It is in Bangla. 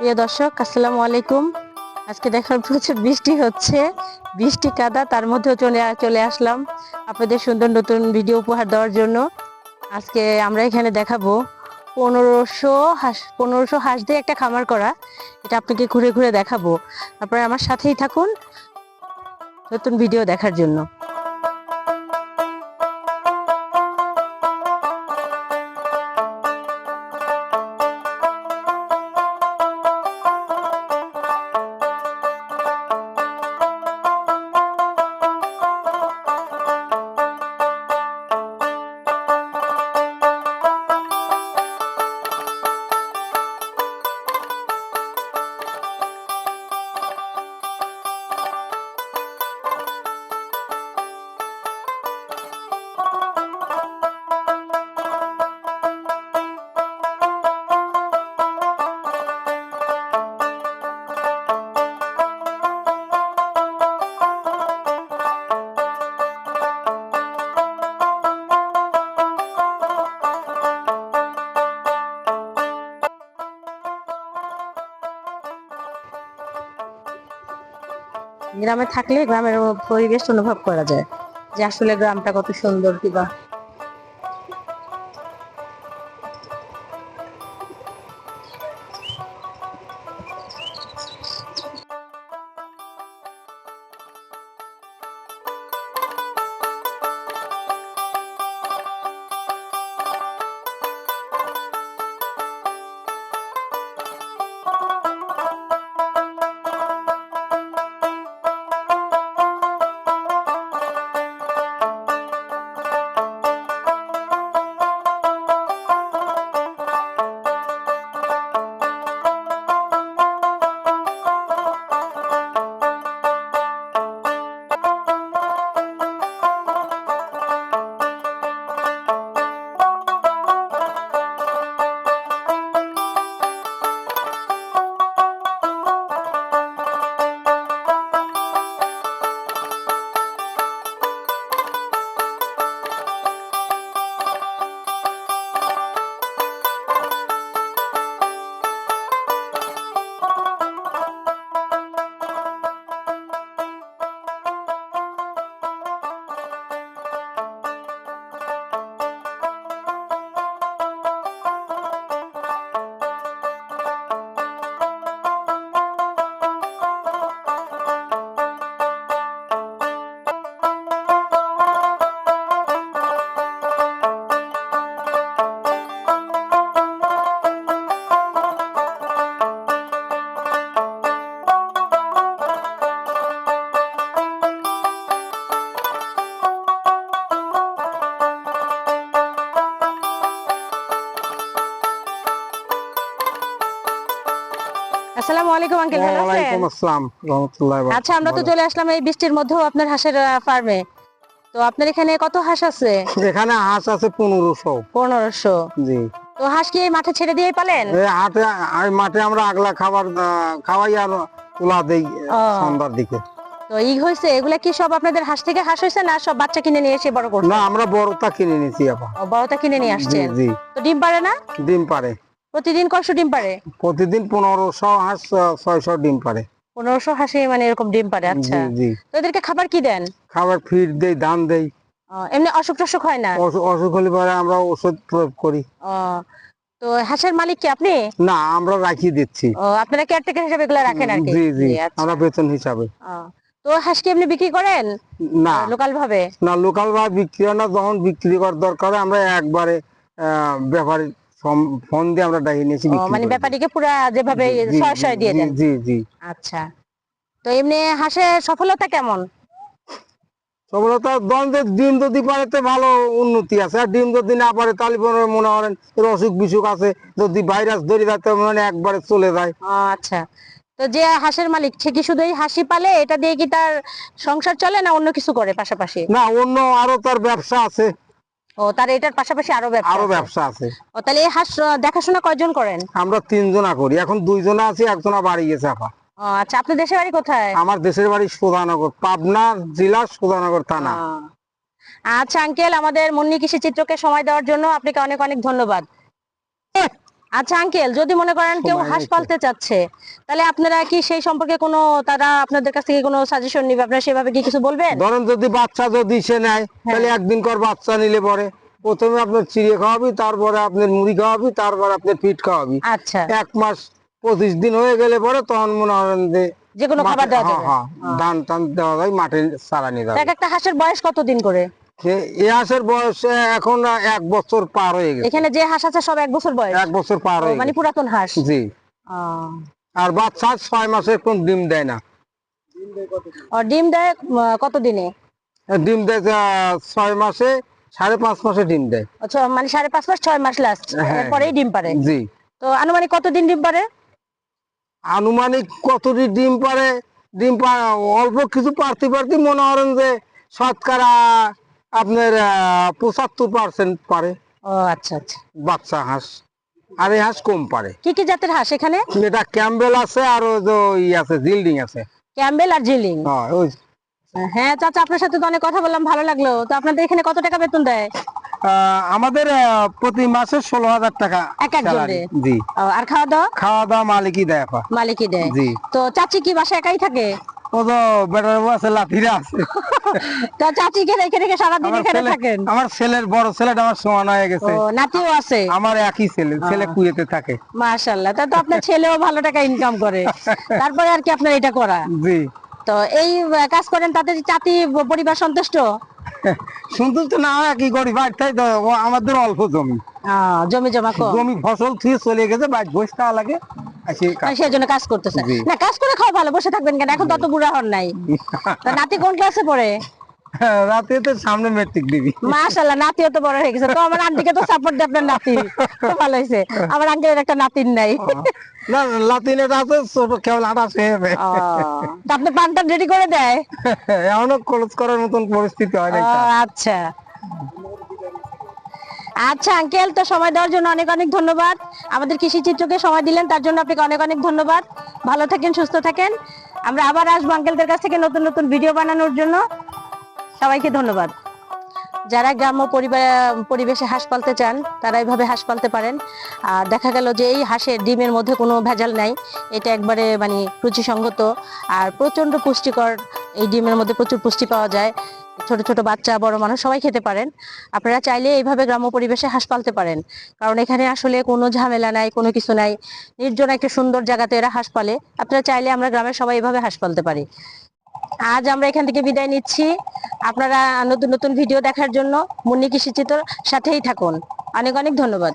প্রিয় দর্শক, আসসালামু আলাইকুম। আজকে দেখার প্রচুর বৃষ্টি হচ্ছে, বৃষ্টি কাদা, তার মধ্যেও চলে চলে আসলাম আপনাদের সুন্দর নতুন ভিডিও উপহার দেওয়ার জন্য। আজকে আমরা এখানে দেখাবো পনেরোশো হাঁস পনেরোশো হাঁস দিয়ে একটা খামার করা। এটা আপনাকে ঘুরে ঘুরে দেখাবো। আপনারা আমার সাথেই থাকুন নতুন ভিডিও দেখার জন্য। গ্রামে থাকলে গ্রামের পরিবেশ অনুভব করা যায় যে আসলে গ্রামটা কত সুন্দর কিবা আসসালামু আলাইকুম আঙ্কেল ভালো আছেন? ওয়ালাইকুম আসসালাম রহমতুল্লাহ আচ্ছা আমরা তো চলে আসলাম এই বৃষ্টির মধ্যেও আপনার হাঁসের ফার্মে তো আপনার এখানে কত হাঁস আছে? এখানে হাঁস আছে পনেরোশো। পনেরোশো। জি। তো হাঁস কি মাঠে ছেড়ে দিয়ে পালেন? এই হাটে এই মাঠে আমরা আগলা খাবার খাওয়াই আর তুলা দেই সন্ধ্যার দিকে। তো ই হয়েছে এগুলা কি সব আপনাদের হাঁস থেকে হাঁস হয়েছে না সব বাচ্চা কিনে নিয়ে এসে বড় করছে? না আমরা বড়টা কিনে আবার। ও, বড়টা কিনে নিয়ে আসছেন। জি। তো ডিম পারে না? ডিম পারে প্রতিদিন কয়শো ডিম পারে প্রতিদিন পনেরোশো হাঁস ছয়শো ডিম পারে পনেরোশো হাঁসে মানে এরকম ডিম পারে আচ্ছা। তো এদেরকে খাবার কি দেন? খাবার ফিড দেই ধান দেই। এমনি অসুখ টসুখ হয় না? অসুখ হলে পরে আমরা ওষুধ প্রয়োগ করি। তো হাঁসের মালিক কি আপনি? না আমরা রাখি দিচ্ছি। ও আপনারা কেয়ারটেকার হিসেবে এগুলো রাখেন আর কি? জি জি আচ্ছা। আমরা বেতন হিসাবে। তো হাঁস কি এমনি বিক্রি করেন? না। লোকাল ভাবে না লোকাল ভাবে বিক্রি হয় না যখন বিক্রি করার দরকার হয় আমরা একবারে ব্যাপারে ফোন দিয়ে আমরা ডাকি নিয়েছি মানে। ব্যাপারীকে পুরা যেভাবে ছয় দিয়ে দেন। জি জি। আচ্ছা। তো এমনি হাঁসের সফলতা কেমন? সফলতা দ্বন্দ্বের ডিম যদি পারে ভালো উন্নতি আছে। আর ডিম যদি না পারে তাহলে মনে করেন অসুখ বিসুখ আছে। যদি ভাইরাস ধরে যায় তো মানে একবারে চলে যায়। আচ্ছা। তো যে হাঁসের মালিক সে কি শুধু এই হাসি পালে? এটা দিয়ে কি তার সংসার চলে না অন্য কিছু করে পাশাপাশি? না অন্য আরও তার ব্যবসা আছে। ও তার এটার পাশাপাশি আরও ব্যবসা আরও ব্যবসা আছে। ও তাহলে এই হাঁস দেখাশোনা কয়জন করেন? আমরা তিনজনা করি। এখন দুইজনা আছি একজনা বাড়ি গেছে আপা। আচ্ছা আপনার দেশের বাড়ি কোথায়? আমার দেশের বাড়ি সুধানগর পাবনা জেলা সুধানগর থানা। আচ্ছা আঙ্কেল আমাদের মুন্নি কৃষি চিত্রকে সময় দেওয়ার জন্য আপনাকে অনেক অনেক ধন্যবাদ। আচ্ছা আঙ্কেল যদি মনে করেন কেউ হাঁস পালতে চাচ্ছে তাহলে আপনারা কি সেই সম্পর্কে কোনো তারা আপনাদের কাছ থেকে কোনো সাজেশন নিবে? আপনারা সেভাবে কি কিছু বলবেন? ধরেন যদি বাচ্চা যদি সে নেয় তাহলে একদিন কর বাচ্চা নিলে পরে। প্রথমে আপনার চিড়ে খাওয়াবি তারপরে আপনার মুড়ি খাওয়াবি তারপরে আপনার পিঠ খাওয়াবি। আচ্ছা। এক মাস পঁচিশ দিন হয়ে গেলে পরে তখন মনে করেন যে যে কোনো খাবার দেওয়া হ্যাঁ, যাবে হ্যাঁ, ধান টান দেওয়া যায় মাঠে সারা নিয়ে যাবে। এক একটা হাঁসের বয়স কতদিন করে? এ হাঁসের বয়স এখন এক বছর পার হয়ে গেছে। এখানে যে হাঁস আছে সব এক বছর বয়স? এক বছর পার হয়ে মানে পুরাতন হাঁস? জি। আর বাচ্চা ছয় মাসে কোন ডিম দেয় না। ডিম দেয় কত দিনে ডিম দেয় ছয় মাসে সাড়ে পাঁচ মাসে ডিম দেয়। আচ্ছা মানে সাড়ে পাঁচ মাস ছয় মাস লাস্ট হ্যাঁ। এরপরেই ডিম পারে। জি। তো আনুমানিক কতদিন ডিম পারে? আনুমানিক কতটি ডিম পারে? ডিম পা- অল্প কিছু পারতে পারতে মনে করেন যে শতকরা আপনার পঁচাত্তর পার্সেন্ট পারে। ও আচ্ছা আচ্ছা। বাচ্চা হাঁস। আর এই হাঁস কম পারে। কি কি জাতের হাঁস এখানে? এটা ক্যাম্বেল আছে আর ওই আছে জিল্ডিং আছে। ক্যাম্বেল আর জিলিং হ্যাঁ, ওই হ্যাঁ চাচা আপনার সাথে তো অনেক কথা বললাম ভালো লাগল। তো আপনাদের এখানে কত টাকা বেতন দেয়? আমাদের প্রতি মাসে ষোলো হাজার টাকা এক। জি। আর খাওয়া দাওয়া খাওয়া দাওয়া মালিকই দেয়। মালিকই দেয়। জি। তো চাচি কি বাসা একাই থাকে? ও তো বেটার আছে লাঠিরা আছে। তো চাচিকে রেখে রেখে সারাদিন এখানে থাকেন? আমার ছেলের বড় ছেলেটা আমার সমান হয়ে ও নাতিও আছে? আমার একই ছেলে ছেলে কুয়েতে থাকে। মাশাল্লাহ তা তো আপনার ছেলেও ভালো টাকা ইনকাম করে। তারপরে আর কি আপনার এটা করা? জি। তো এই কাজ করেন তাতে চাতি পরিবার সন্তুষ্ট? সন্তুষ্ট না হয় কি বাড়িতে তো আমাদের অল্প জমি। জমি জমা জমি ফসল থুয়ে চলে গেছে বাড়ি বসে লাগে। সেই জন্য কাজ করতেছে। না কাজ করে খাওয়া ভালো বসে থাকবেন কেন? এখন তত বুড়া হন নাই। তা নাতি কোন ক্লাসে পড়ে? রাতে তো সামনে মেট্রিক দিবি মাশাল্লাহ নাতিও তো বড় হয়ে গেছে। তো আমার আন্টিকে তো সাপোর্ট দিয়ে আপনার নাতি। তো ভালো আমার আঙ্কেলের একটা নাতিন নাই। না লাতিনেটা আছে ছোট কেবল আঠাশ হয়ে যাবে। তা আপনি পানটা রেডি করে দেয়? খরচ করার মতন পরিস্থিতি হয় না আচ্ছা। আচ্ছা আঙ্কেল তো সময় দেওয়ার জন্য অনেক অনেক ধন্যবাদ। আমাদের কৃষি চিত্রকে সময় দিলেন, তার জন্য আপনাকে অনেক অনেক ধন্যবাদ। ভালো থাকেন, সুস্থ থাকেন। আমরা আবার আসব আঙ্কেলদের কাছ থেকে নতুন নতুন ভিডিও বানানোর জন্য। সবাইকে ধন্যবাদ। যারা গ্রাম্য পরিবার পরিবেশে হাঁস পালতে চান, তারা এইভাবে হাঁস পালতে পারেন। আর দেখা গেল যে এই হাঁসের ডিমের মধ্যে কোনো ভেজাল নাই। এটা একবারে মানে রুচিসঙ্গত আর প্রচণ্ড পুষ্টিকর এই ডিমের মধ্যে প্রচুর পুষ্টি পাওয়া যায়। ছোট ছোট বাচ্চা, বড় মানুষ সবাই খেতে পারেন। আপনারা চাইলে এইভাবে গ্রাম্য পরিবেশে হাঁস পালতে পারেন। কারণ এখানে আসলে কোনো ঝামেলা নাই, কোনো কিছু নাই। নির্জন একটা সুন্দর জায়গাতে এরা হাঁস পালে। আপনারা চাইলে আমরা গ্রামের সবাই এইভাবে হাঁস পালতে পারি। আজ আমরা এখান থেকে বিদায় নিচ্ছি। আপনারা নতুন নতুন ভিডিও দেখার জন্য মুন্নি কৃষি চিত্র সাথেই থাকুন। অনেক অনেক ধন্যবাদ।